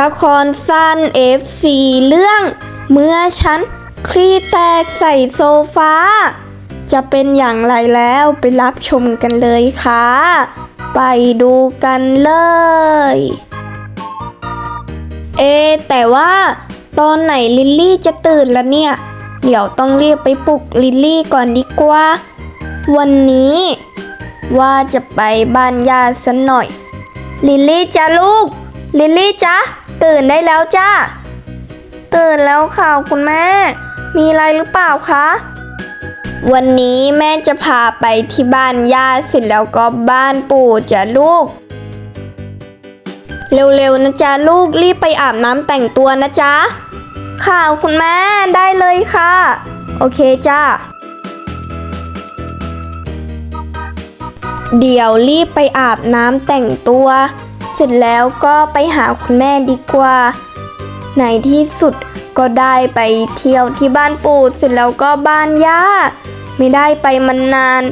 ละครสั้น FC เรื่อง เมื่อฉันคลี่แตกใส่โซฟา จะเป็นอย่างไรแล้วไปรับชมกันเลยค่ะ ไปดูกันเลย เอ แต่ว่า ตอนไหนลิลลี่จะตื่นล้วเนี่ย เดี๋ยวต้องเรียบไปปลุกลิลลี่ก่อนดีกว่า วันนี้ ว่าจะไปบ้านญาติสันหน่อย ลิลลี่จ้าลูก ลิลลี่จ้า ตื่นได้แล้วจ้า ตื่นแล้วค่ะคุณแม่ มีอะไรหรือเปล่าคะ วันนี้แม่จะพาไปที่บ้านญาติเสร็จแล้วก็บ้านปู่จ้ะลูก เร็วๆนะจ๊ะลูกรีบไปอาบน้ำแต่งตัวนะจ๊ะ ค่ะคุณแม่ได้เลยค่ะ โอเคจ้าเดี๋ยวรีบไปอาบน้ำแต่งตัว เสร็จแล้วก็ไปหาคุณแม่ดีกว่า ในที่สุดก็ได้ไปเที่ยวที่บ้านปู่เสร็จแล้วก็บ้านย่า ไม่ได้ไปมานาน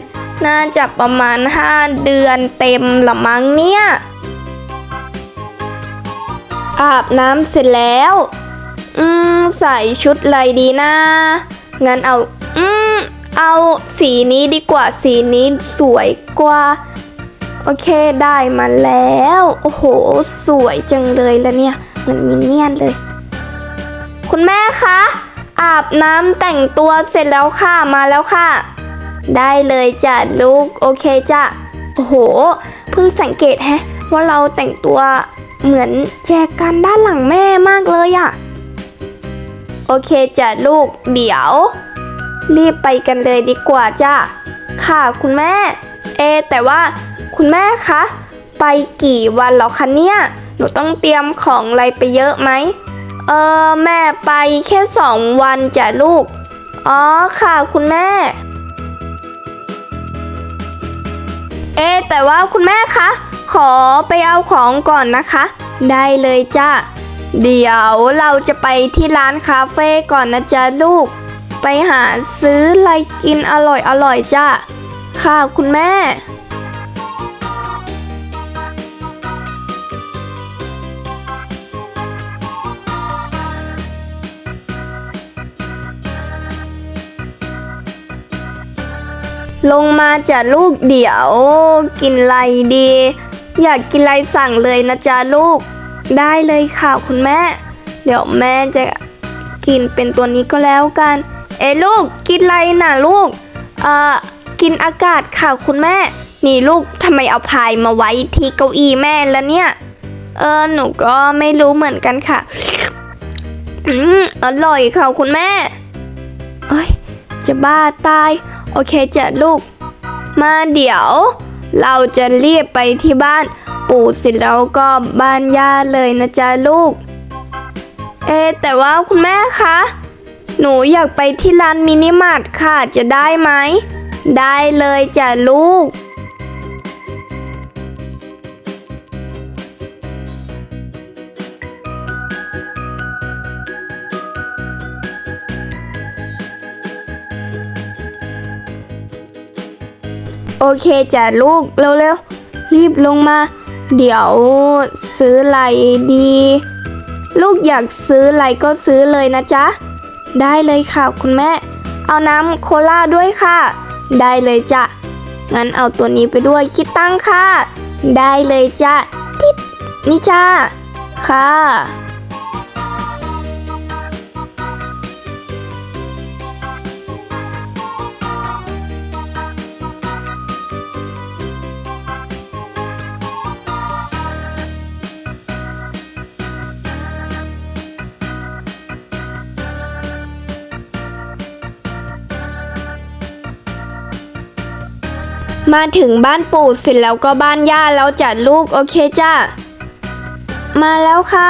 น่าจะประมาณ 5 เดือนเต็มละมั้งเนี่ย อาบน้ำเสร็จแล้ว อืม ใส่ชุดอะไรดีนะ งั้นเอา อืม เอาสีนี้ดีกว่าสีนี้สวยกว่า โอเคได้มาแล้ว โอ้โห สวยจังเลยล้วเนี่ย เหมือนมินเนี่ยนเลย คุณแม่คะ อาบน้ำแต่งตัวเสร็จแล้วค่ะ มาแล้วค่ะ ได้เลยจ้ะลูก โอเคจ้ะ โอ้โห เพิ่งสังเกตแฮะ ว่าเราแต่งตัวเหมือนแจกันด้านหลังแม่มากเลยอะโอเคจ้ะลูก เดี๋ยว รีบไปกันเลยดีกว่าจ้ะ ค่ะคุณแม่ เอ แต่ว่า คุณแม่คะ ไปกี่วันแล้วคะเนี่ย หนูต้องเตรียมของอะไรไปเยอะไหม เออแม่ไปแค่สองวันจ้ะลูก อ๋อค่ะคุณแม่ เอแต่ว่าคุณแม่คะ ขอไปเอาของก่อนนะคะ ได้เลยจ้ะ เดี๋ยวเราจะไปที่ร้านคาเฟ่ก่อนนะจ๊ะลูก ไปหาซื้ออะไรกินอร่อยอร่อยจ้ะ ค่ะคุณแม่ ลงมาจ้ะลูกเดี๋ยว กินไรดี อยากกินไรสั่งเลยนะจ๊ะลูก ได้เลยค่ะคุณแม่ เดี๋ยวแม่จะกินเป็นตัวนี้ก็แล้วกัน เอ้ลูกกินไรน่ะลูก เอ่อ กินอากาศค่ะคุณแม่ นี่ลูกทำไมเอาพายมาไว้ที่เก้าอี้แม่แล้วเนี่ย เออหนูก็ไม่รู้เหมือนกันค่ะ อืมอร่อยค่ะคุณแม่ เอ้ยจะบ้าตาย โอเคจ้ะลูก มาเดี๋ยว เราจะรีบไปที่บ้านปู่เสร็จแล้วก็บ้านย่าเลยนะจ๊ะลูก เอ แต่ว่าคุณแม่คะ หนูอยากไปที่ร้านมินิมาร์ทค่ะจะได้ไหม ได้เลยจ้ะลูก โอเคจ้ะลูกเร็วๆ รีบลงมา เดี๋ยวซื้ออะไรดี ลูกอยากซื้ออะไรก็ซื้อเลยนะจ๊ะ ได้เลยค่ะคุณแม่ เอาน้ำโคลาด้วยค่ะ ได้เลยจ้ะ งั้นเอาตัวนี้ไปด้วยคิดตั้งค่ะ ได้เลยจ้ะทิดนี่จ้าค่ะ มาถึงบ้านปู่เสร็จแล้วก็บ้านย่าแล้วจัดลูกโอเคจ้า มาแล้วค่ะ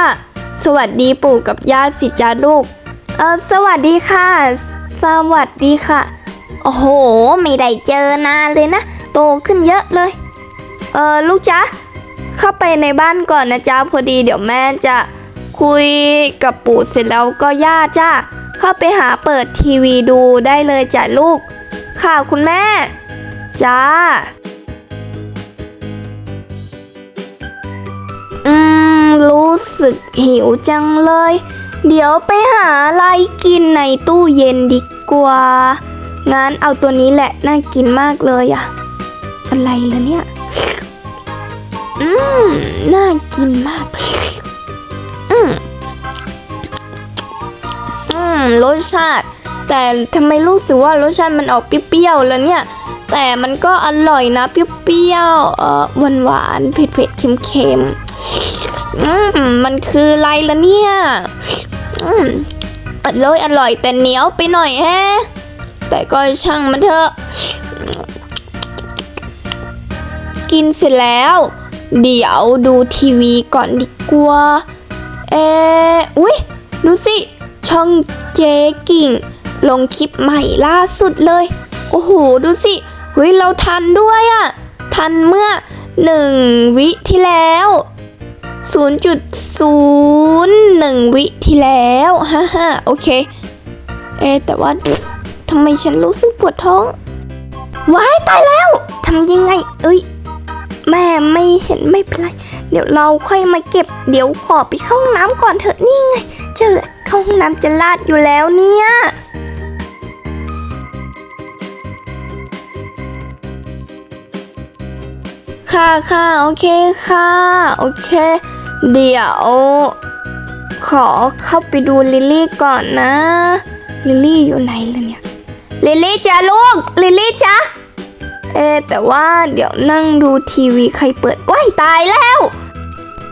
สวัสดีปู่กับย่าสิจ้าลูก เออสวัสดีค่ะ สวัสดีค่ะ โอ้โห ไม่ได้เจอนานเลยนะ โตขึ้นเยอะเลย เออลูกจ๊ะเข้าไปในบ้านก่อนนะจ๊ะพอดีเดี๋ยวแม่จะคุยกับปู่เสร็จแล้วก็ย่าจ้า เข้าไปหาเปิดทีวีดูได้เลยจ้ะลูก ค่ะคุณแม่ จ้า อืม รู้สึกหิวจังเลย เดี๋ยวไปหาอะไรกินในตู้เย็นดีกว่า งั้นเอาตัวนี้แหละ น่ากินมากเลยอะอะไรล่ะเนี่ย อืม น่ากินมาก อืม อืม รสชาติ แต่ทำไมรู้สึกว่ารสชาติมันออกเปรี้ยวๆแล้วเนี่ย แต่มันก็อร่อยนะเปรี้ยวๆเออหวานหวานเผ็ดเผ็ดๆเค็มๆมมันคืออะไรล่ะเนี่ยอร่อยอร่อยแต่เหนียวไปหน่อยแฮะ แต่ก็ช่างมันเถอะ กินเสร็จแล้ว เดี๋ยวดูทีวีก่อนดีกว่า เอะอุ๊ยดูสิ ช่องเจ๊กิ่ง ลงคลิปใหม่ล่าสุดเลย โอ้โห ดูสิ เฮ้ยเราทันด้วยอะทันเมื่อหนึ่งวิที่แล้ว 0.01 วิที่แล้วฮ่าฮ่าโอเค เอแต่ว่าทำไมฉันรู้สึกปวดท้อง ว้ายตายแล้วทำยังไง เอ้ย แม่ไม่เห็นไม่เป็นไร เดี๋ยวเราค่อยมาเก็บ เดี๋ยวขอไปเข้าห้องน้ำก่อนเถอะนี่ไง เจอเข้าห้องน้ำจะลาดอยู่แล้วเนี่ย ค่ะค่ะโอเคค่ะ โอเค เดี๋ยว ขอเข้าไปดูลิลลี่ก่อนนะ ลิลลี่อยู่ไหนล่ะเนี่ย ลิลลี่จ้าลูก ลิลลี่จ้าเอแต่ว่าเดี๋ยวนั่งดูทีวีใครเปิดว้ายตายแล้ว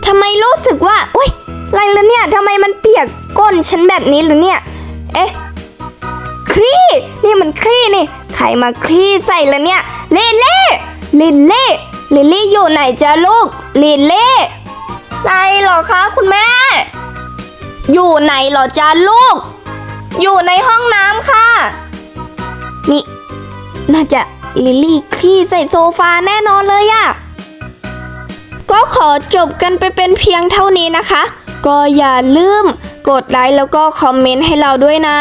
ทำไมรู้สึกว่าอุ้ยอะไรล่ะเนี่ยทำไมมันเปียกก้นฉันแบบนี้ล่ะเนี่ย เอ๊ะคลี่นี่มันคลี่นี่ใครมาคลี่ใส่ล่ะเนี่ยเลเล่ลิลเล่ ลิลลี่อยู่ไหนจ้าลูก ลิลเล่ไหนเหรอคะคุณแม่ อยู่ไหนเหรอจ้าลูก อยู่ในห้องน้ำค่ะ นี่ น่าจะลิลลี่คลี่ใส่โซฟาแน่นอนเลยอะก็ขอจบกันไปเป็นเพียงเท่านี้นะคะ ก็อย่าลืมกดไลค์แล้วก็คอมเมนต์ให้เราด้วยนะ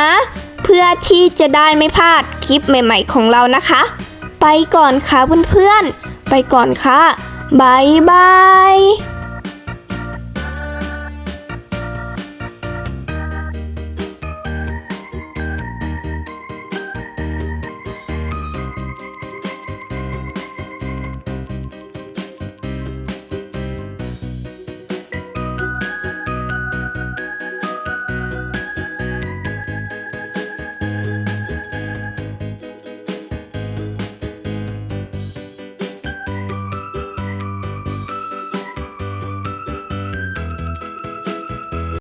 เพื่อที่จะได้ไม่พลาดคลิปใหม่ ๆ ของเรานะคะ ไปก่อนค่ะเพื่อนๆ ไปก่อนค่ะบายบาย